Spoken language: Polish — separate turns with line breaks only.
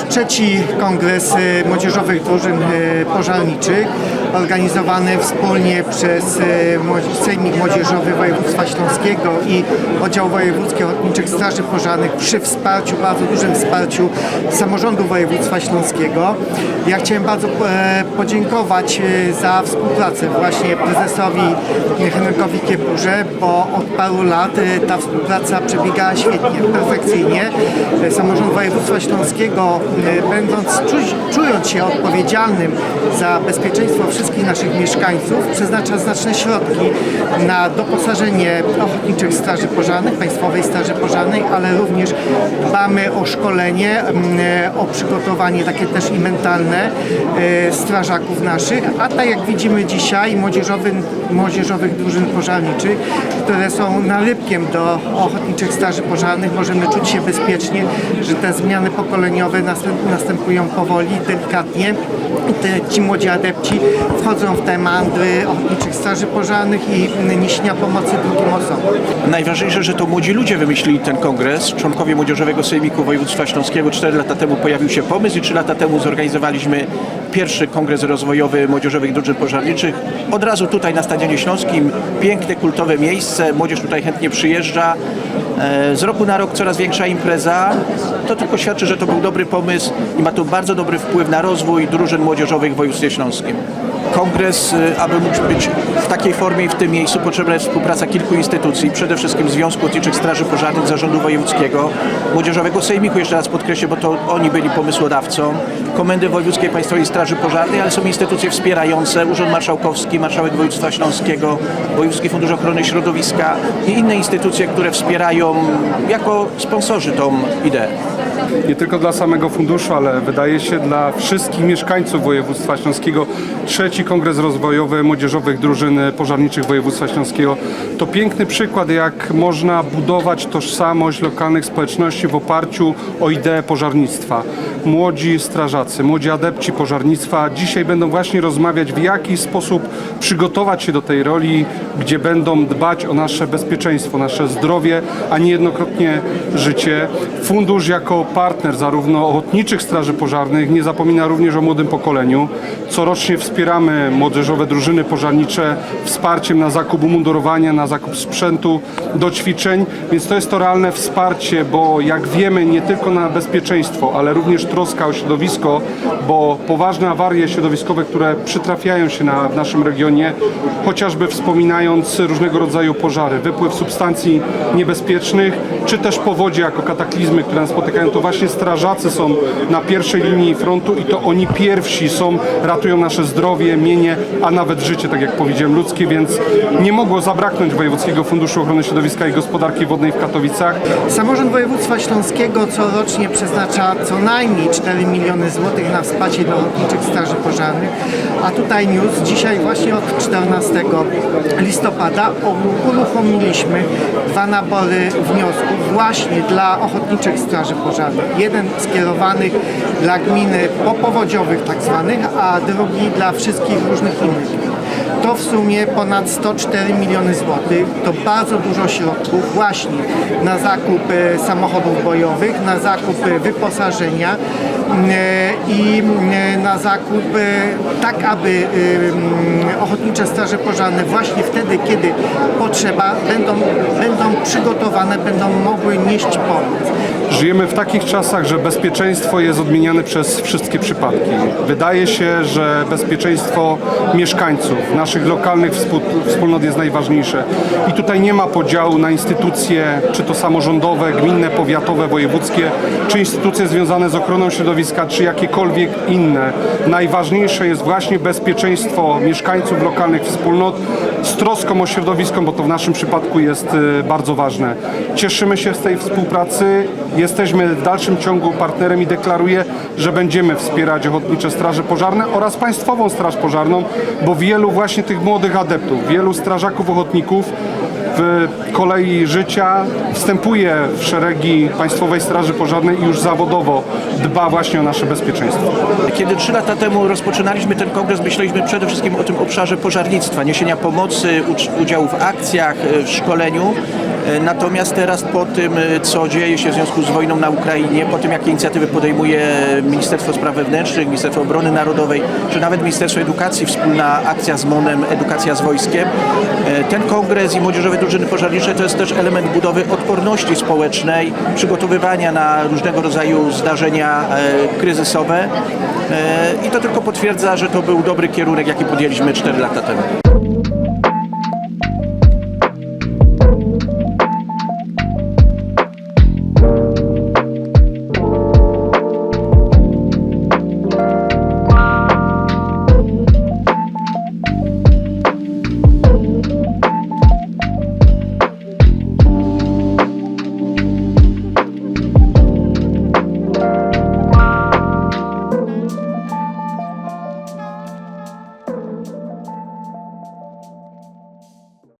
trzeci kongres e, młodzieżowych drużyn e, pożarniczych organizowany wspólnie przez Młodzi- Sejmik Młodzieżowy Województwa Śląskiego i Oddział Wojewódzki Ochotniczych Straży Pożarnych przy wsparciu, bardzo dużym wsparciu samorządu województwa śląskiego. Ja chciałem bardzo e, podziękować e, za współpracę właśnie prezesowi Henrykowi Kieburze, bo od paru lat e, ta współpraca przebiegała świetnie, perfekcyjnie. Samorząd województwa śląskiego, będąc, czując się odpowiedzialnym za bezpieczeństwo wszystkich naszych mieszkańców, przeznacza znaczne środki na doposażenie ochotniczych straży pożarnych, Państwowej Straży Pożarnej, ale również dbamy o szkolenie, o przygotowanie takie też i mentalne e, strażaków naszych, a tak jak widzimy dzisiaj młodzieżowy, młodzieżowych drużyn pożarniczych, które są nalipkiem do ochotniczych straży pożarnych, możemy czuć się bezpiecznie, że te zmiany pokoleniowe następ, następują powoli, delikatnie. Te, ci młodzi adepci wchodzą w te mandry ochotniczych straży pożarnych i niesienia pomocy drugim osobom.
Najważniejsze, że to młodzi ludzie wymyślili ten kongres. Członkowie Młodzieżowego Sejmiku Województwa Śląskiego. Cztery lata temu pojawił się pomysł i trzy lata temu zorganizowaliśmy pierwszy kongres rozwojowy młodzieżowych drużyn pożarniczych. Od razu tutaj na Stadionie Śląskim. Piękne, kultowe miejsce. Młodzież tutaj chętnie przyjeżdża. E, Z roku na rok coraz większa impreza. To tylko świadczy, że to był dobry pomysł i ma to bardzo dobry wpływ na rozwój drużyn młodzieżowych w województwie śląskim. Kongres, y, aby mógł być w takiej formie i w tym miejscu, potrzebna jest współpraca kilku instytucji, przede wszystkim Związku Ochotniczych Straży Pożarnych, Zarządu Wojewódzkiego, Młodzieżowego Sejmiku, jeszcze raz podkreślę, bo to oni byli pomysłodawcą, Komendy Wojewódzkiej Państwowej Straży Pożarnej, ale są instytucje wspierające, Urząd Marszałkowski, Marszałek Województwa Śląskiego, Wojewódzki Fundusz Ochrony Środowiska i inne instytucje, które wspierają jako sponsorzy tą ideę.
nie tylko dla samego funduszu, ale wydaje się dla wszystkich mieszkańców województwa śląskiego. Trzeci Kongres Rozwojowy Młodzieżowych Drużyn Pożarniczych Województwa Śląskiego to piękny przykład, jak można budować tożsamość lokalnych społeczności w oparciu o ideę pożarnictwa. Młodzi strażacy, młodzi adepci pożarnictwa dzisiaj będą właśnie rozmawiać, w jaki sposób przygotować się do tej roli, gdzie będą dbać o nasze bezpieczeństwo, nasze zdrowie, a niejednokrotnie życie. Fundusz jako partner zarówno ochotniczych straży pożarnych nie zapomina również o młodym pokoleniu. Corocznie wspieramy młodzieżowe drużyny pożarnicze wsparciem na zakup umundurowania, na zakup sprzętu do ćwiczeń, więc to jest to realne wsparcie, bo jak wiemy nie tylko na bezpieczeństwo, ale również troska o środowisko, bo poważne awarie środowiskowe, które przytrafiają się na, w naszym regionie, chociażby wspominając różnego rodzaju pożary, wypływ substancji niebezpiecznych, czy też powodzie jako kataklizmy, które nas spotykają, to właśnie strażacy są na pierwszej linii frontu i to oni pierwsi są, ratują nasze zdrowie, mienie, a nawet życie, tak jak powiedziałem, ludzkie, więc nie mogło zabraknąć Wojewódzkiego Funduszu Ochrony Środowiska i Gospodarki Wodnej w Katowicach.
Samorząd Województwa Śląskiego corocznie przeznacza co najmniej 4 miliony złotych na wsparcie dla ochotniczych straży pożarnych, a tutaj news. Dzisiaj właśnie od 14 listopada uruchomiliśmy dwa nabory wniosków właśnie dla ochotniczych straży pożarnych. Jeden skierowany dla gminy popowodziowych tak zwanych, a drugi dla wszystkich różnych innych. To w sumie ponad 104 miliony złotych. To bardzo dużo środków właśnie na zakup e, samochodów bojowych, na zakup e, wyposażenia e, i na zakup tak, aby mm, ochotnicze straże pożarne właśnie wtedy, kiedy potrzeba, będą, będą przygotowane, będą mogły nieść pomoc.
Żyjemy w takich czasach, że bezpieczeństwo jest odmieniane przez wszystkie przypadki. Wydaje się, że bezpieczeństwo mieszkańców, naszych lokalnych wspólnot jest najważniejsze. I tutaj nie ma podziału na instytucje, czy to samorządowe, gminne, powiatowe, wojewódzkie, czy instytucje związane z ochroną środowiska, czy jakiekolwiek inne. Najważniejsze jest właśnie bezpieczeństwo mieszkańców lokalnych wspólnot z troską o środowisko, bo to w naszym przypadku jest y, bardzo ważne. Cieszymy się z tej współpracy, jesteśmy w dalszym ciągu partnerem i deklaruję, że będziemy wspierać Ochotnicze Straże Pożarne oraz Państwową Straż Pożarną, bo wielu właśnie tych młodych adeptów, wielu strażaków ochotników w kolei życia wstępuje w szeregi Państwowej Straży Pożarnej i już zawodowo dba właśnie o nasze bezpieczeństwo.
Kiedy trzy lata temu rozpoczynaliśmy ten kongres, myśleliśmy przede wszystkim o tym obszarze pożarnictwa, niesienia pomocy, udziału w akcjach, y, w szkoleniu. E, Natomiast teraz po tym, e, co dzieje się w związku z wojną na Ukrainie, po tym, jakie inicjatywy podejmuje Ministerstwo Spraw Wewnętrznych, Ministerstwo Obrony Narodowej, czy nawet Ministerstwo Edukacji, wspólna akcja z MON-em, Edukacja z Wojskiem, e, ten kongres i Młodzieżowe Drużyny Pożarnicze to jest też element budowy odporności społecznej, przygotowywania na różnego rodzaju zdarzenia kryzysowe i to tylko potwierdza, że to był dobry kierunek, jaki podjęliśmy 4 lata temu.